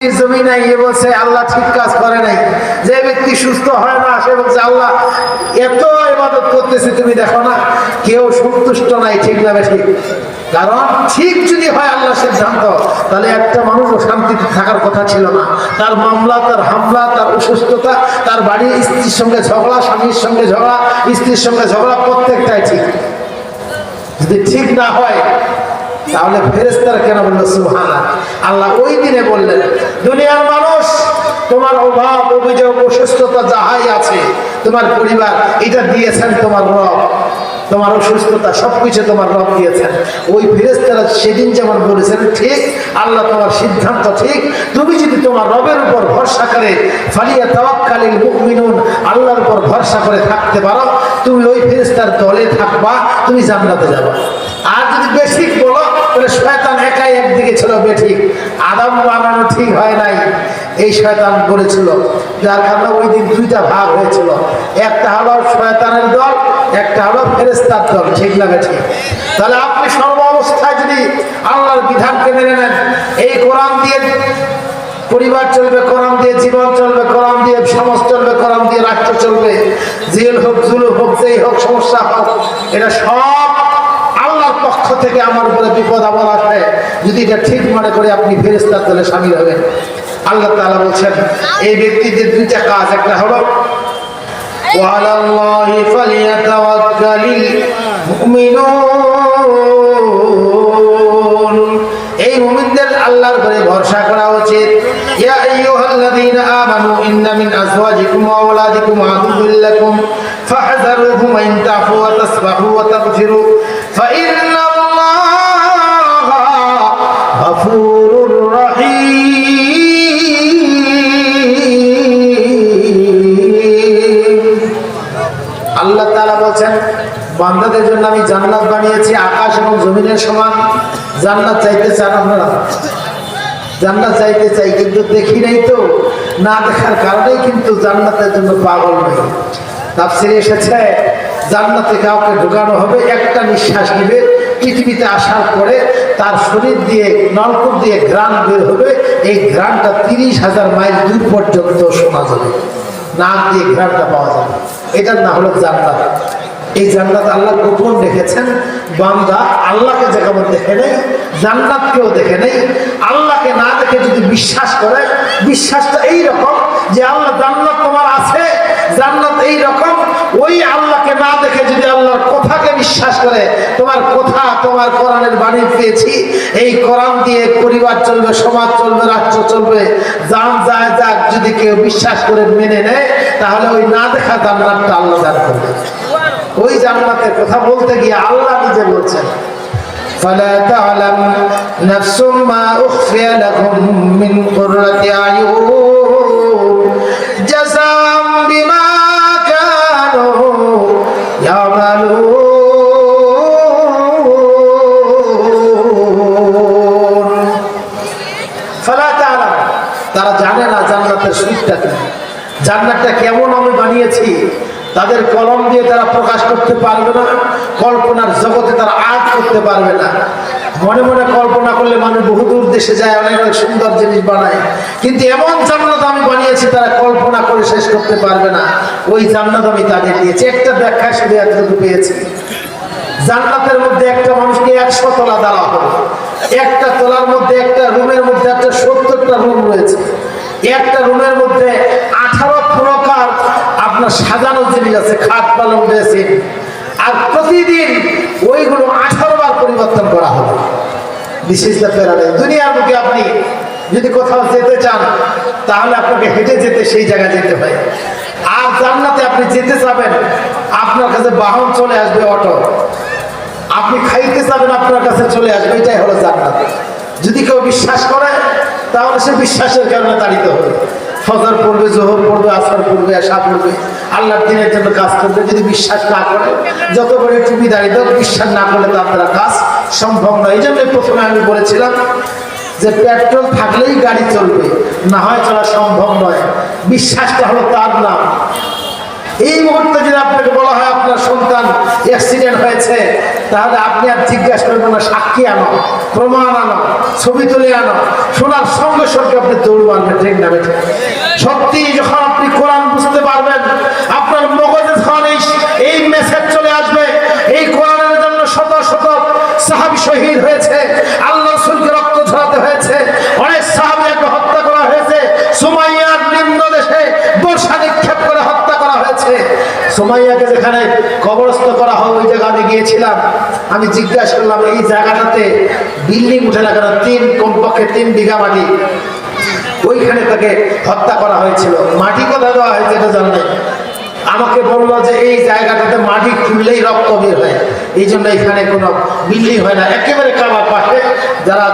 জমি নাই আল্লাহ ঠিক কাজ করে নাই। যে ব্যক্তি সুস্থ হয় না, সে আল্লাহ, এত করতেছে, তুমি দেখো না, কেউ সন্তুষ্ট নাই, ঠিক কারণ ঠিক যদি হয় আল্লাহ সিদ্ধান্ত, তাহলে একটা শান্তিতে থাকার কথা ছিল না। তার মামলা, তার হামলা, তার অসুস্থতা, তার বাড়ির স্ত্রীর সঙ্গে ঝগড়া, স্বামীর সঙ্গে ঝগড়া, স্ত্রীর সঙ্গে ঝগড়া, প্রত্যেকটাই ঠিক। যদি ঠিক না হয় তাহলে ফেরেস্তারা কেন বলল সুহানা আল্লাহ ওই দিনে বললেন, দুনিয়ার মানুষ, তোমার অভাব, অভিযোগ, অসুস্থতা যাহাই আছে, তোমার পরিবার, এটা দিয়েছেন তোমার রব। তোমার অসুস্থতা সবকিছু তোমার রব দিয়েছেন। ওই ফেরেস্তারা সেদিন যেমন বলেছেন, ঠিক, আল্লাহ তোমার সিদ্ধান্ত ঠিক। তুমি যদি তোমার রবের উপর ভরসা করে, ফালিয়া তাওয়াক্কালিল মুমিনুন, আল্লাহর উপর ভরসা করে থাকতে পারো, তুমি ওই ফেরেস্তার দলে থাকবা, তুমি জান্নাতে যাবা। আর যদি বেশিক তাহলে শয়তান একাই একদিকে ছিল বেঠিক। আদম বানানো ঠিক হয় নাই। এই শয়তান বলেছিল, যার কারণে ওই দিন দুইটা ভাগ হয়েছিল। একটা হলো শয়তানের দল, একটা হলো ফেরেস্তার দল। ঠিক না বেঠিক? তাহলে আপনি সর্ব অবস্থায় যদি আল্লাহর বিধানকে মেনে নেন, এই কোরআন দিয়ে পরিবার চলবে, কোরআন দিয়ে জীবন চলবে, কোরআন দিয়ে সমাজ চলবে, কোরআন দিয়ে রাষ্ট্র চলবে। জেল হোক, জুলুম হোক, যেই হোক, সমস্যা হোক, এটা সব পক্ষ থেকে আমার উপরে বিপদ আমার আসবে যদি এটা ঠিক মনে করে আপনি ফেরেস্তার দলে সামিল হবেন আল্লাহ তাআলা বলছেন এই ব্যক্তিদের দুইটা কাজ একটা হলো وعلى الله فليتوكل المؤمنون এই মুমিনদের আল্লাহর উপরে ভরসা করা উচিত ইয়া আইয়ুহাল্লাযীনা আমানু ইন্না মিন আজওয়াজিকুম ওয়া আওলাদিকুম আদুউল লাকুম ফাহযারুহুম আন তাফু ওয়া তাসবাহু ওয়া তাগফিরু ফাইন্নাল্লাহা বান্দাদের জন্য আমি জান্নাত বানিয়েছি, আকাশ এবং জমিনের সমান। জান্নাত চাইতে চান আপনারা? জান্নাত চাইতে চাই, কিন্তু দেখি নাই তো। না দেখার কারণেই কিন্তু জান্নাতের জন্য পাগল নই। তাফসিরে এসেছে, জান্নাতে কাউকে ঢুকানো হবে, একটা নিঃশ্বাস নিবে। পৃথিবীতে আসার পরে তার শরীর দিয়ে, নলকূপ দিয়ে ঘ্রাণ বের হবে। এই ঘ্রাণটা তিরিশ হাজার মাইল দূর পর্যন্ত শোনা যাবে। নাক দিয়ে ঘ্রাণটা পাওয়া যাবে। এটার না হলো জান্নাত। এই জান্নাত আল্লাহ গোপন রেখেছেন। বান্দা আল্লাহকে যেমন দেখে নেই জান্নাতকেও দেখে নেই আল্লাহকে না দেখে যদি বিশ্বাস করে, বিশ্বাসটা এই রকম যে আল্লাহ জান্নাত তোমার আছে, জান্নাত এই রকম ওই আল্লাহকে না দেখে যদি আল্লাহর কথাকে বিশ্বাস করে, তোমার কথা তোমার কোরআনের বাণী পেয়েছি, এই কোরআন দিয়ে পরিবার চলবে, সমাজ চলবে, রাষ্ট্র চলবে, যান যায় যাক, যদি কেউ বিশ্বাস করে মেনে নেয়, তাহলে ওই না দেখা জান্নাতটা আল্লাহ দান করবে। ওই জান্নাতের কথা বলতে গিয়ে আল্লাহ নিজে বলছেন فلا تعلم نفس ما أخفي لهم من قرة أعين جزاء بما كانوا يعملون فلا تعلم তারা জানে না জান্নাতের সুখটা কি জান্নাতটা কেমন আমি বানিয়েছি তাদের কলম দিয়ে তারা প্রকাশ করতে পারবে না, কল্পনার জগতে তারা আর্ট করতে পারবে না। মনে মনে কল্পনা করলে মানুষ বহুদূর দেশে যায়, অনেক অনেক সুন্দর জিনিস বানায়। কিন্তু এমন জান্নাত আমি বানিয়েছি, তারা কল্পনা করে শেষ করতে পারবে না। ওই জান্নাত আমি তাদের দিয়েছি। একটা ব্যাখ্যা শুধু এতটুকু পেয়েছি। জান্নাতের মধ্যে একটা মানুষকে একশো তলা দেওয়া হবে। একটা তলার মধ্যে একটা রুমের মধ্যে একটা সত্তরটা রুম রয়েছে। একটা রুমের মধ্যে আপনার সাজানো জিনিস আছে, খাট পালন রয়েছে আর প্রতিদিন ওইগুলো আঠারো বার পরিবর্তন করা হবে বিশেষ দুনিয়ার বুকে আপনি যদি কোথাও যেতে চান, তাহলে আপনাকে হেঁটে যেতে সেই জায়গায় যেতে হয়। আর জান্নাতে আপনি যেতে চাবেন, আপনার কাছে বাহন চলে আসবে অটো। আপনি খাইতে চাবেন, আপনার কাছে চলে আসবে, এটাই হলো জান্নাত। যদি কেউ বিশ্বাস করে, তাহলে সে বিশ্বাসের কারণে তাড়িত হবে। ফজর পড়বে, জোহর পড়বে, আসর পড়বে আশা পড়বে, আল্লাহর দিনের জন্য কাজ করবে, যদি বিশ্বাস না করে, যত বড় টুপি দাঁড়িয়ে দেব বিশ্বাস না করলে তো দ্বারা কাজ সম্ভব নয়। এই জন্য প্রথমে আমি বলেছিলাম যে পেট্রোল থাকলেই গাড়ি চলবে, না হয় চলা সম্ভব নয়। বিশ্বাসটা হলো তার নাম। এই মুহূর্তে যদি আপনাকে বলা হয় আপনার সন্তান অ্যাক্সিডেন্ট হয়েছে, তাহলে আপনি আর জিজ্ঞাসা করবেন না, সাক্ষী আনো, প্রমাণ আনো, ছবি তুলে আনো শোনার সঙ্গে সঙ্গে আপনি দৌড় মারবেন, ঠিক না সত্যি যখন আপনি কোরআন বুঝতে পারবেন, আপনার মগজে যখন এই মেসেজ চলে আসবে, এই কোরআনের জন্য শত শত সাহাবি শহীদ হয়েছে আল্লাহ রসুলকে রক্ত ঝরাতে হয়েছে অনেক সাহাবিয়াকে হত্যা করা হয়েছে সুমাইয়ার নিম্ন দেশে বর্ষা নিক্ষেপ করে হত্যা করা হয়েছে সুমাইয়াকে যেখানে কবরস্থ করা হয়, ওই জায়গা আমি গিয়েছিলাম। আমি জিজ্ঞাসা করলাম, এই জায়গাটাতে বিল্ডিং উঠে না কেন? তিন কমপক্ষে তিন বিঘা মাটি। ওইখানে তাকে হত্যা করা হয়েছিল। মাটি কোথায় দেওয়া হয়েছে এটা জানা আমাকে বলল যে, এই জায়গাটাতে মাটি খুললেই রক্ত বের হয়। এই জন্য এখানে কোনো বিল্ডিং হয় না। একেবারে কাবার পাশে যারা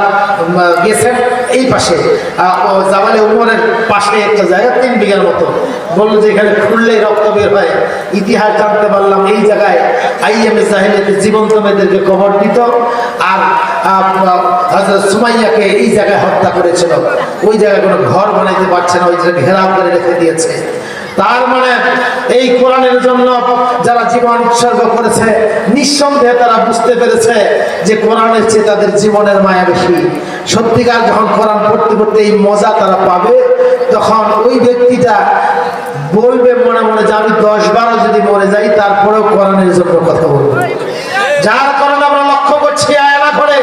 গেছেন এই পাশে জামালে উমরের পাশে একটা জায়গা, তিন বিঘার মতো। বলল যে এখানে খুললে রক্ত বের হয়। ইতিহাস জানতে পারলাম, এই জায়গায় আইএমএ জাহিলিয়াতে জীবন্ত মেয়েদেরকে কবর দিত আর সুমাইয়াকে এই জায়গায় হত্যা করেছিল। ওই জায়গায় কোনো ঘর বানাইতে পারছে না, ওই জায়গায় ঘেরাও করে রেখে দিয়েছে। তার মানে এই কোরআনের জন্য যারা জীবন উৎসর্গ করেছে, নিঃসন্দেহে তারা বুঝতে পেরেছে যে কোরআনের চেয়ে তাদের জীবনের মায়া বেশি। সত্যিকার যখন কোরআন পড়তে পড়তে এই মজা তারা পাবে, তখন ওই ব্যক্তিটা বলবে মনে মনে যে আমি দশ বারো যদি মরে যাই, তারপরেও কোরআনের জন্য কথা বলব। যার কারণে আমরা লক্ষ্য করছি, আয়না করে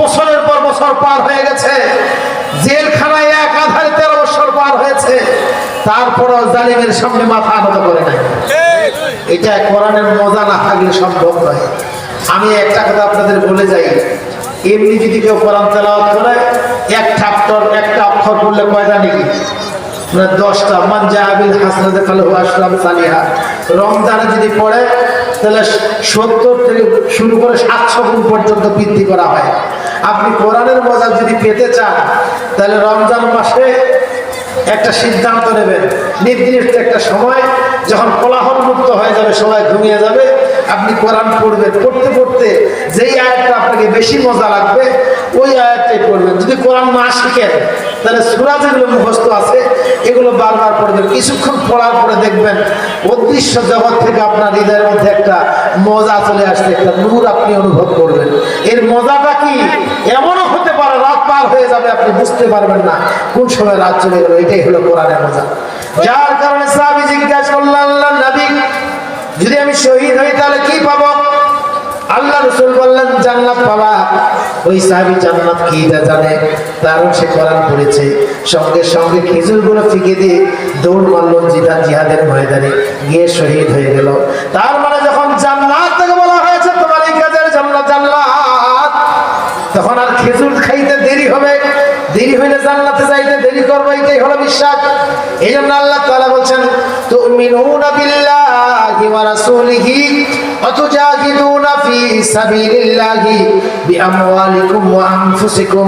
বছরের পর বছর পার হয়ে গেছে। জেলখানায় এক আধারে তেরো বছর পার হয়েছে। তারপরও জালিমের সামনে মাথা আনত করে নাই। এটা কোরআনের মজা না থাকলে সম্ভব নয়। আমি একটা কথা আপনাদের বলে যাই, এমনি যদি কেউ কোরআন তেলাওয়াত করে, এক ঠাপ্টর একটা অক্ষর পড়লে কয়টা নাকি মানে দশটা। মানজা আবিল হাসনাতে ফালহু আসলাম সালিহা রমজানে যদি পড়ে, তাহলে সত্তর থেকে শুরু করে সাতশো গুণ পর্যন্ত বৃদ্ধি করা হয়। আপনি কোরআনের মজা যদি পেতে চান, তাহলে রমজান মাসে একটা সিদ্ধান্ত নেবেন নির্দিষ্ট একটা সময় যখন কোলাহল মুক্ত হয়ে যাবে, সবাই ঘুমিয়ে যাবে। আপনি কোরআন পড়বেন। পড়তে পড়তে যেই আয়াতটা আপনাকে বেশি মজা লাগবে, ওই আয়াতটাই পড়বেন। যদি কোরআন না শিখেন, তাহলে সুরা যেগুলো মুখস্থ আছে, এগুলো বারবার পড়বেন। কিছুক্ষণ পড়ার পরে দেখবেন অদৃশ্য জগৎ থেকে আপনার হৃদয়ের মধ্যে একটা মজা চলে আসছে, একটা নূর আপনি অনুভব করবেন। এর মজাটা কি? এমনও হয়ে যাবে, আপনি বুঝতে পারবেন না কোন সময় রাত চলে গেল, এটাই হলো কোরআনের মজা। যার কারণে সাহাবি জিজ্ঞাসা করলেন, আল্লাহ নবী, যদি আমি শহীদ হই তাহলে কি পাবো? আল্লাহ রসুল বললেন, জান্নাত পাবা। ওই সাহাবি জান্নাত কি তা জানে, কারণ সে কোরআন পড়েছে। সঙ্গে সঙ্গে খেজুরগুলো ফিকে দিয়ে দৌড় মারলো জিহাদ জিহাদের ময়দানে গিয়ে শহীদ হয়ে গেল। তার মানে যখন জান্নাত থেকে বলা হয়েছে, তোমার এই কাজের জন্য জান্নাত, তখন আর খেজুর হবে দেরি হইলে জান্নাতে যাইতে দেরি করবো এটাই হলো বিশ্বাস এই জন্য আল্লাহ তাআলা বলছেন তুমিনুনা বিল্লাহি ওয়া রাসূলিহি ওয়া তুজাহিদুনা ফি সাবিলিল্লাহি বিআমওয়ালিকুম ওয়া আনফুসিকুম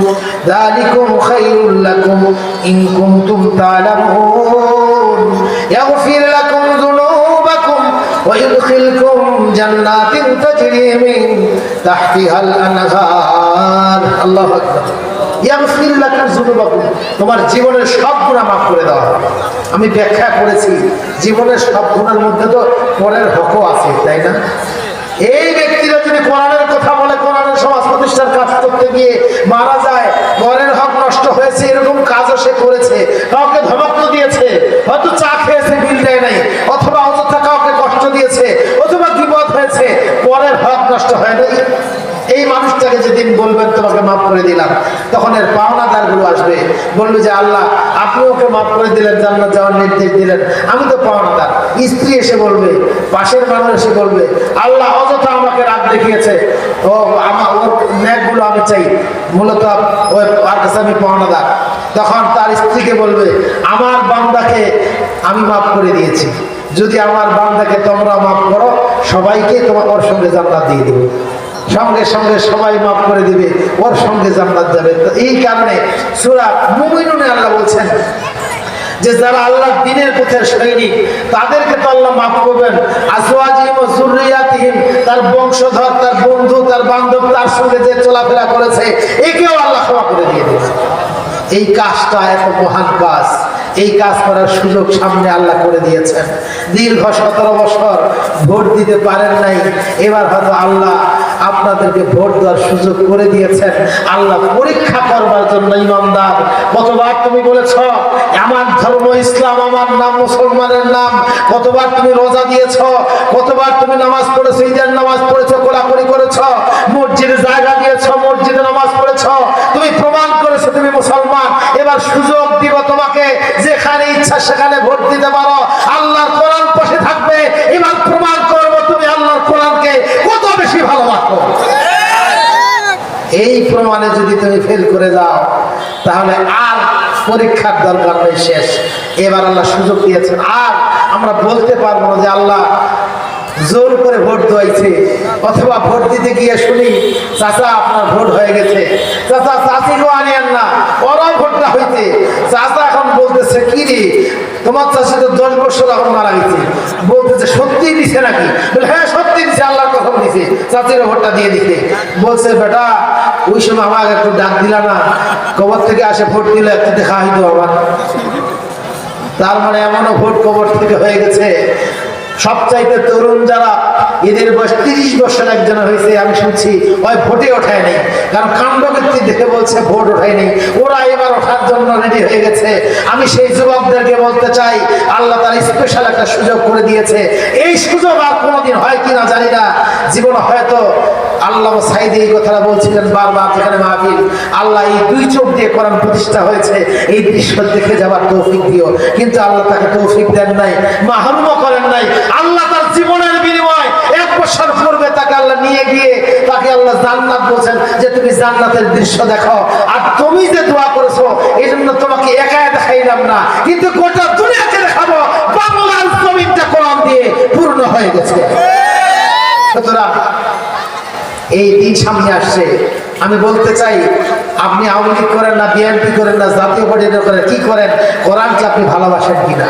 যালিকুম খায়রুল লাকুম ইন কুনতুম তা'লামুন ইয়াগফির লাকুম যুনুবাকুম ويدخلكم جنات تجري من تحتها الأنهار الله أكبر ইয়াগফির লাকুম যুনুবাকুম তোমার জীবনের সব গুনাহ মাফ করে দেওয়া আমি ব্যাখ্যা করেছি, জীবনের সব গুণার মধ্যে তো পরের হকও আছে, তাই না? এই ব্যক্তিরা যদি কোরআনের কথা বলে, কোরআনের সমাজ প্রতিষ্ঠার কাজ করতে গিয়ে মারা যায় পরের হক নষ্ট হয়েছে, এরকম কাজও সে করেছে, কাউকে ধমক দিয়েছে, হয়তো চা খেয়েছে, বিল দেয় নাই, অথবা অযথা কাউকে কষ্ট দিয়েছে, অথবা বিপদ হয়েছে, পরের হক নষ্ট হয় নাই। এই মানুষটাকে যেদিন বলবেন তোমাকে মাফ করে দিলাম। তখন এর পাওনাদারগুলো আসবে। বলবে যে, আল্লাহ, আপনি ওকে মাফ করে দিলেন, জান্নাত যাওয়ার নির্দেশ দিলেন। আমি তো পাওনাদার। স্ত্রী এসে বলবে, পাশের মানুষ এসে বলবে, আল্লাহ অযথা আমাকে রাত দেখিয়েছে। ও আমার ওর ন্যাকগুলো আমি চাই। মূলত ওই আর কাছে আমি পাওনাদার। তখন তার স্ত্রীকে বলবে, আমার বান্দাকে আমি মাফ করে দিয়েছি। যদি আমার বান্দাকে তোমরা মাফ করো, সবাইকে তোমার সঙ্গে জান্নাত দিয়ে দেবো। সঙ্গে সঙ্গে সবাই মাফ করে দিবে, ওর সঙ্গে জান্নাত যাবে। তো এই কারণে সূরা মুমিনুনে আল্লাহ বলছেন যে, যারা আল্লাহ দিনের পথের সৈনিক, তাদেরকে তো আল্লাহ মাফ করবেন। আজওয়াজিহিম ওয়া যুররিয়াতিহিম, তার বংশধর, তার বন্ধু, তার বান্ধব, তার সঙ্গে যে চলাফেরা করেছে, একেও আল্লাহ ক্ষমা করে দিয়ে দেবে। এই কাজটা এত মহান কাজ। এই কাজ করার সুযোগ সামনে আল্লাহ করে দিয়েছেন। দীর্ঘ সতেরো বছর ভোট দিতে পারেন নাই। এবার হয়তো আল্লাহ আপনাদেরকে ভোট দেওয়ার সুযোগ করে দিয়েছেন। আল্লাহ পরীক্ষা করবার জন্য ইমানদার। কতবার তুমি বলেছ, আমার ধর্ম ইসলাম, আমার নাম মুসলমানের নাম। কতবার তুমি রোজা দিয়েছ, কতবার তুমি নামাজ পড়েছো, ঈদের নামাজ পড়েছো, কোলাকুলি করেছ মসজিদে জায়গা দিয়েছ, মসজিদে নামাজ পড়েছ। তুমি প্রমাণ করেছ তুমি মুসলমান। এবার সুযোগ দিব তোমাকে, যেখানে ইচ্ছা সেখানে ভোট দিতে পারো। আল্লাহর কোরআন পাশে থাকবে এবার প্রমাণ করব তুমি আল্লাহর কোরআনকে কত বেশি ভালোবাসো প্রমাণে যদি তুমি ফেল করে যাও, তাহলে আর পরীক্ষার দরকার নেই শেষ। এবার আল্লাহ সুযোগ দিয়েছেন। আর আমরা বলতে পারব না যে আল্লাহ জোর করে ভোট দোয়াইছে অথবা ভোট দিতে গিয়ে শুনি, চাচা, আপনার ভোট হয়ে গেছে। চাচা চাচিকেও আনিয়ান না। ওরাও ভোটটা হইতে চাচা এখন বলতেছে, কি রে? তোমার চাষি তো দশ বছর এখন মারা গেছে। বলতেছে সত্যি দিছে নাকি? হ্যাঁ সত্যি দিছে, আল্লাহর কথা দিছে চাচির ভোটটা দিয়ে দিছে। বলছে, বেটা, ওই সময় আমাকে একটু ডাক দিলা না। কবর থেকে আসে ভোট দিলে একটু দেখা হইতো আমার। তার মানে এমনও ভোট কবর থেকে হয়ে গেছে সবচাইতে তরুণ যারা এদের বয়স তিরিশ বছর একজন হয়েছে, আমি শুনছি, ওই ভোটে ওঠায় নেই। কারণ কাণ্ডকীর্তি দেখে বলছে, ভোট ওঠায় নেই। ওরা এবার ওঠার জন্য রেডি হয়ে গেছে। আমি সেই যুবকদেরকে বলতে চাই, আল্লাহ তার স্পেশাল একটা সুযোগ করে দিয়েছে। এই সুযোগ আর কোনোদিন হয় কিনা জানি না। জীবন হয়তো যে তুমি জান্নাতের দৃশ্য দেখো। আর তুমি যে দোয়া করেছ এই জন্য তোমাকে একা দেখাইলাম না। কিন্তু গোটা দুনিয়াকে দেখাবো, বাংলার জমিনটা কোরআন দিয়ে পূর্ণ হয়ে গেছে। সুতরাং এই দিন সামনে আসছে। আমি বলতে চাই, আপনি আওয়ামী লীগ করেন না, বিএনপি করেন না, জাতীয় পার্টি করেন, কি করেন? কোরআনকে আপনি ভালোবাসেন কিনা?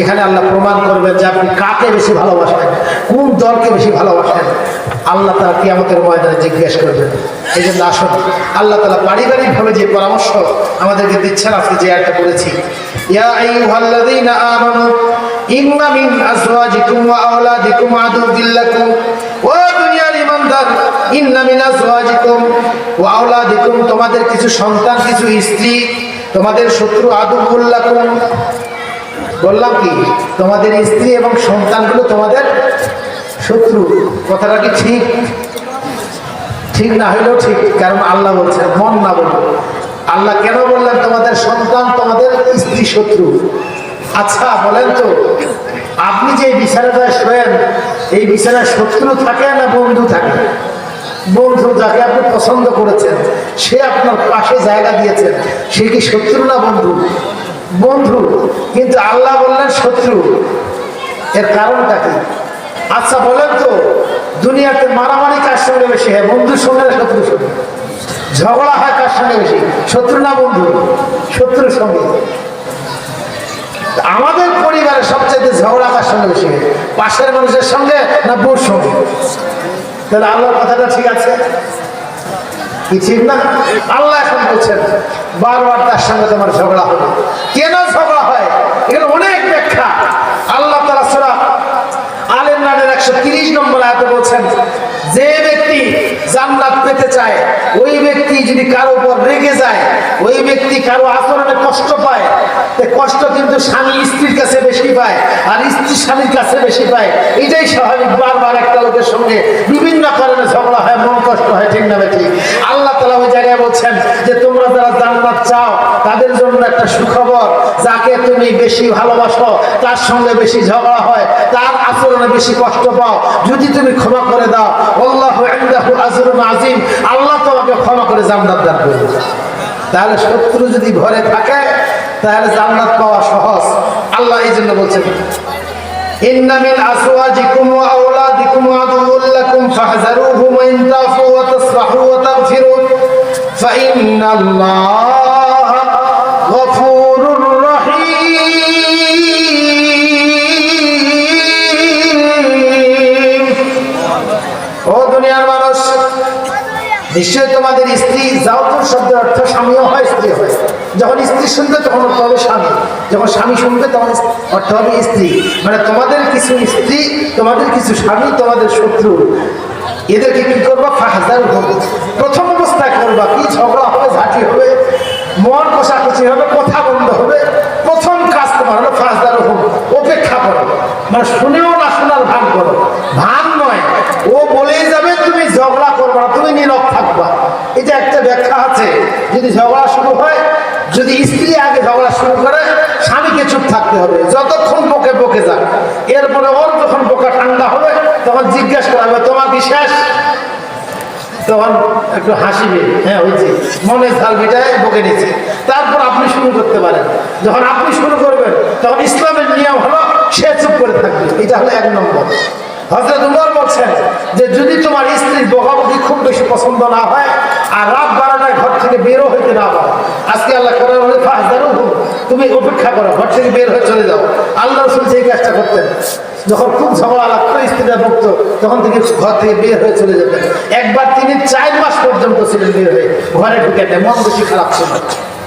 এখানে আল্লাহ প্রমাণ করবেন যে আপনি কাকে বেশি ভালোবাসেন, কোন দলকে বেশি ভালোবাসেন। আল্লাহ তারা কিয়ামতের ময়দানে জিজ্ঞেস করবেন। এই জন্য আসুন, আল্লাহ তালা পারিবারিকভাবে যে পরামর্শ আমাদেরকে দিচ্ছেন, আজকে যে একটা করেছি ইয়া মিন ইমানদার ইন্না মিন আজওয়াজিকুম ওয়া আওলাদিকুম তোমাদের কিছু সন্তান, কিছু স্ত্রী, তোমাদের শত্রু আদুউল লাকুম বললাম কি, তোমাদের স্ত্রী এবং সন্তানগুলো তোমাদের শত্রু কথাটা কি ঠিক? ঠিক না হইলেও ঠিক, কারণ আল্লাহ বলছেন, মন না বলুন। আল্লাহ কেন বললেন, তোমাদের সন্তান, তোমাদের স্ত্রী শত্রু আচ্ছা বলেন তো, আপনি যে বিছানাটায় শোয়েন এই বিছানায় শত্রু থাকে না বন্ধু থাকে? বন্ধু যাকে আপনি পছন্দ করেছেন, সে আপনার পাশে জায়গা দিয়েছেন, সে কি শত্রু না বন্ধু? বন্ধু, কিন্তু আল্লাহ বললেন শত্রু। এর কারণটা কি? আচ্ছা বলেন তো, দুনিয়াতে মারামারি কার সঙ্গে বেশি হয়? বন্ধুর সঙ্গে শত্রুর সঙ্গে ঝগড়া হয় কার সঙ্গে বেশি? শত্রু না বন্ধু? শত্রুর সঙ্গে। আমাদের পরিবারে সবচেয়ে ঝগড়া কার সঙ্গে বেশি পাশের মানুষের সঙ্গে না বউর সঙ্গে? তাহলে আল্লাহর কথাটা ঠিক আছে? না? আল্লাহ এখন বলছেন, বারবার তার সঙ্গে তোমার ঝগড়া কেন ঝগড়া হয়? অনেক আল্লাহ একশো তিরিশ নম্বর আয়াতে বলছেন জান্নাত পেতে চায়, ওই ব্যক্তি যদি কারও উপর রেগে যায়, ওই ব্যক্তি কারও আচরণে কষ্ট পায় কষ্ট কিন্তু স্বামী স্ত্রীর কাছে বেশি পায়, আর স্ত্রী স্বামীর কাছে বেশি পায়। এটাই স্বাভাবিক, বারবার একটা লোকের সঙ্গে বিভিন্ন কারণে ঝগড়া হয়, মন কষ্ট হয়, ঠিক না ঠিক? আল্লাহ তালা ওই জায়গায় বলছেন যে, তোমরা যারা জান্নাত চাও তাদের জন্য একটা সুখবর যাকে তুমি বেশি ভালোবাসো তার সঙ্গে বেশি ঝগড়া হয় তার আচরণে বেশি কষ্ট পাও যদি তুমি ক্ষমা করে দাও আল্লাহ আজরুন আজিম আল্লাহ তোমাকে ক্ষমা করে জান্নাত দান করবে তাহলে শত্রু যদি ঘরে থাকে তাহলে জান্নাত পাওয়া সহজ আল্লাহ এই জন্য বলছেন إن من أزواجكم وأولادكم عدو لكم فاحذروهم وإن تعفوا وتصفحوا وتغفروا فإن الله নিশ্চয় তোমাদের স্ত্রী জাউতুর শব্দের অর্থ স্বামীও হয় যখন স্ত্রী শুনবে, তখন অর্থ হবে স্বামী। যখন স্বামী শুনবে, তখন অর্থ হবে স্ত্রী। মানে তোমাদের কিছু স্ত্রী, তোমাদের কিছু স্বামী, তোমাদের শত্রু। এদেরকে কি করবা? ফাহাজার প্রথম অবস্থায় করবা কি? ঝগড়া হবে, ঝাঁটি হবে। মন কষাকষি হবে, কথা বন্ধ হবে। প্রথম কাজ তোমার হলো ফাহাজার হোক অপেক্ষা করো। মানে শুনেও না শোনার ভান করো। ভান নয়, ও বলেই যাবে, তুমি ঝগড়া করবে না, তুমি নীরব থাকবা। এটা একটা ব্যাখ্যা আছে, যদি ঝগড়া শুরু হয়, যদি স্ত্রী আগে ঝগড়া শুরু করে, স্বামীকে চুপ থাকতে হবে, যতক্ষণ বকে বকে যাক। এরপরে ওর যখন বোকা ঠান্ডা হবে, তখন জিজ্ঞেস করা হবে, তোমার কি শেষ? তখন একটু হাসিবে হ্যাঁ হয়েছে মনে ঝাল বকে নিচ্ছে তারপর আপনি শুরু করতে পারেন। যখন আপনি শুরু করবেন, তখন ইসলামের নিয়ম হলো সে চুপ করে থাকবে। এটা হলো এক নম্বর। হজরত উমর বলছেন যে, যদি তোমার স্ত্রীর বকাবকি খুব বেশি পছন্দ না হয়, আর রাত বারোটায় ঘর থেকে বেরো হইতে না পারো, আজকে আল্লাহ করার হলে ফাঁসদারও তুমি অপেক্ষা করো, ঘর থেকে বের হয়ে চলে যাও। আল্লাহ রসুল সেই কাজটা করতেন। যখন খুব ঝগড়া লাগতো স্ত্রীরা ভুগত তখন থেকে ঘর থেকে বের হয়ে চলে যেতেন। একবার তিনি চার মাস পর্যন্ত ছিলেন বের হয়ে ঘরে ঢুকে মন বেশি খারাপ ছিল।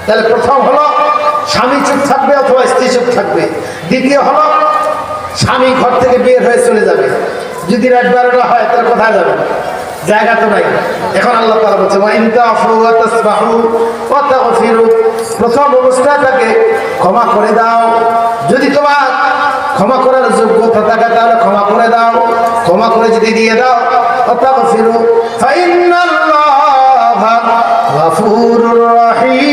তাহলে প্রথম হলো, স্বামী চুপ থাকবে অথবা স্ত্রী চুপ থাকবে। দ্বিতীয় হলো, স্বামী ঘর থেকে বের হয়ে চলে যাবে। যদি রাত বারোটা হয়, তাহলে কোথায় যাবে? জায়গা তো নাই। এখন আল্লাহ তালা বলছে প্রথম অবস্থাটাকে ক্ষমা করে দাও। যদি তোমার ক্ষমা করার যোগ্যতা থাকে, তাহলে ক্ষমা করে দাও। ক্ষমা করে যদি দিয়ে দাও গাফুরুর রহিম।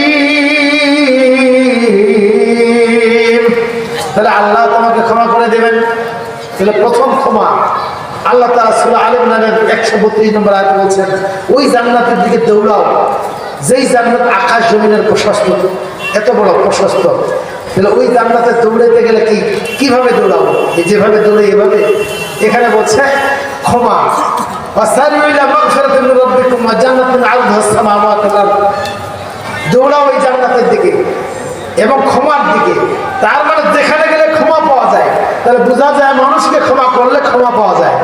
তাহলে আল্লাহ তোমাকে ক্ষমা করে দেবেন। তাহলে প্রথম ক্ষমা, আল্লাহ তালা সুরা আলিম নামের একশো বত্রিশ নম্বর আয়তে বলছেন, ওই জান্নাতের দিকে দৌড়াও। যেই জান্নাত আকাশ জমিনের প্রশস্ত, এত বড় প্রশস্ত তাহলে ওই জান্নাতে দৌড়াইতে গেলে কি, কীভাবে দৌড়াবো? এই যেভাবে দৌড়ে এভাবে। এখানে বলছে, ক্ষমা। দৌড়াও ওই জান্নাতের দিকে এবং ক্ষমার দিকে। তার মানে যেখানে গেলে ক্ষমা পাওয়া যায়। তাহলে বোঝা যায় মানুষকে ক্ষমা করলে ক্ষমা পাওয়া যায়।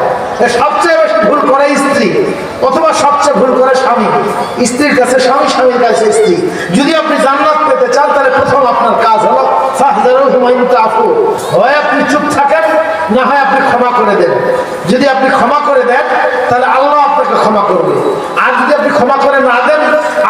সবচেয়ে বেশি ভুল করে স্ত্রী, অথবা সবচেয়ে ভুল করে স্বামী। স্ত্রীর কাছে স্বামী, স্বামীর কাছে স্ত্রী। যদি আপনি জান্নাত পেতে চান, তাহলে প্রথম আপনার কাজ হলো ফাহজারু হুমায়ুন হয় আপনি চুপ থাকেন, না হয় আপনি ক্ষমা করে দেন। যদি আপনি ক্ষমা করে দেন, তাহলে আল্লাহ আপনাকে ক্ষমা করবে। আর যদি আপনি ক্ষমা করে না দেন,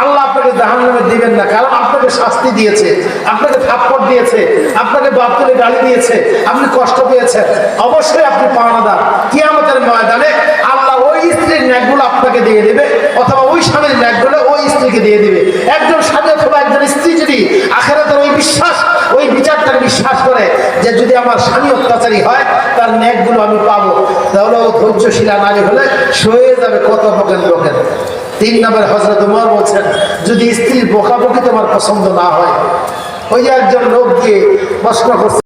আল্লাহ আপনাকে জাহান নামে দিবেন না, কারণ আপনাকে শাস্তি দিয়েছে, আপনাকে থাপ্পড় দিয়েছে, আপনাকে বাপ তুলে গালি দিয়েছে, আপনি কষ্ট পেয়েছেন। অবশ্যই আপনি পাওনাদার। কি আমাদের ময়দানে আল্লাহ ওই স্ত্রীর ন্যাকগুলো আপনাকে দিয়ে দেবে, অথবা ওই স্বামীর ন্যাকগুলো ওই স্ত্রীকে দিয়ে দিবে। একজন স্বামী অথবা একজন স্ত্রী যদি আখেরাতের ওই বিশ্বাস, ওই বিচারটার বিশ্বাস করে যে যদি আমার স্বামী অত্যাচারী হয়, তার ন্যাকগুলো আমি পাবো। তাহলে ও ধৈর্যশীলা নারী হলে সয়ে যাবে কত বকেন বকেন তিন নম্বর হজরত উমর বলছেন, যদি স্ত্রীর বকাবকি তোমার পছন্দ না হয়, ওই যে একজন লোক গিয়ে প্রশ্ন করছে